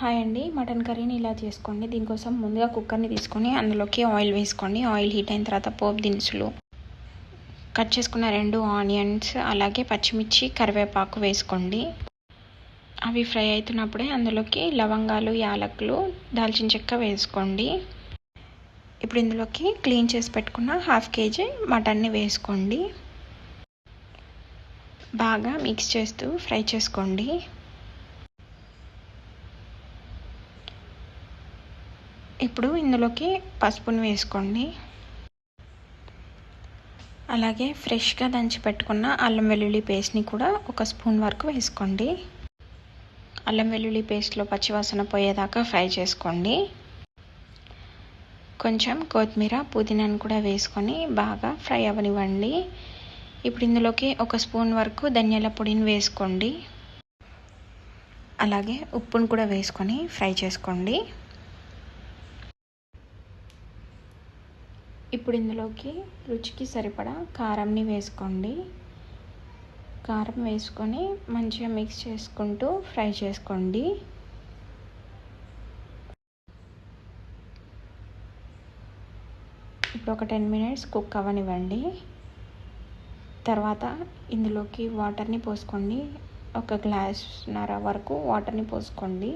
Hi అండి mutton కర్రీని ఇలా చేసుకోండి. దీనికోసం ముందుగా కుక్కర్ని తీసుకొని అందులోకి ఆయిల్ వేసుకోండి. ఆయిల్ హీట్ అయిన తర్వాత పోపు దినుసులు కట్ చేసుకున్న రెండు ఆనియన్స్ అలాగే పచ్చిమిర్చి కరివేపాకు వేసుకోండి. అవి ఫ్రై అవుతున్నప్పుడే అందులోకి లవంగాలు యాలకులు దాల్చిన చెక్క వేసుకోండి. ఇప్పుడు ఇందులోకి క్లీన్ చేసి పెట్టుకున్న హాఫ్ కేజీ మటన్ని వేసుకోండి. బాగా మిక్స్ చేస్తూ ఫ్రై చేసుకోండి. ఇప్పుడు ఇందులోకి పసుపుని వేసుకోండి. అలాగే ఫ్రెష్గా దంచి పెట్టుకున్న అల్లం వెల్లుల్లి పేస్ట్ని కూడా ఒక స్పూన్ వరకు వేసుకోండి. అల్లం వెల్లుల్లి పేస్ట్లో పచ్చివాసన పోయేదాకా ఫ్రై చేసుకోండి. కొంచెం కొత్తిమీర పుదీనాను కూడా వేసుకొని బాగా ఫ్రై అవ్వనివ్వండి ఇప్పుడు ఇందులోకి ఒక స్పూన్ వరకు ధనియాల పొడిని వేసుకోండి. అలాగే ఉప్పును కూడా వేసుకొని ఫ్రై చేసుకోండి. ఇప్పుడు ఇందులోకి రుచికి సరిపడా కారంని వేసుకోండి. కారం వేసుకొని మంచిగా మిక్స్ చేసుకుంటూ ఫ్రై చేసుకోండి. ఇప్పుడు ఒక టెన్ మినిట్స్ కుక్ అవ్వనివ్వండి. తర్వాత ఇందులోకి వాటర్ని పోసుకోండి. ఒక గ్లాస్ నర వరకు వాటర్ని పోసుకోండి.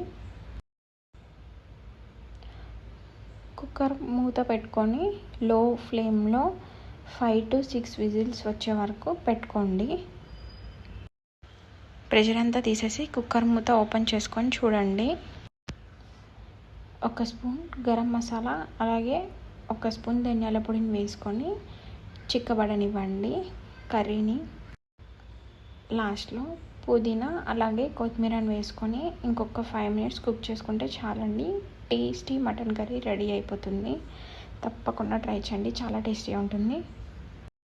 కుక్కర్ మూత పెట్టుకొని లో ఫ్లేమ్లో ఫైవ్ టు సిక్స్ విజిల్స్ వచ్చే వరకు పెట్టుకోండి. ప్రెషర్ అంతా తీసేసి కుక్కర్ మూత ఓపెన్ చేసుకొని చూడండి. ఒక స్పూన్ గరం మసాలా అలాగే ఒక స్పూన్ ధనియాల పొడిని వేసుకొని చిక్కబడనివ్వండి. కర్రీని లాస్ట్లో పుదీనా అలాగే కొత్తిమీరని వేసుకొని ఇంకొక ఫైవ్ మినిట్స్ కుక్ చేసుకుంటే చాలండి. టేస్టీ మటన్ కర్రీ రెడీ అయిపోతుంది. తప్పకుండా ట్రై చేయండి. చాలా టేస్టీగా ఉంటుంది.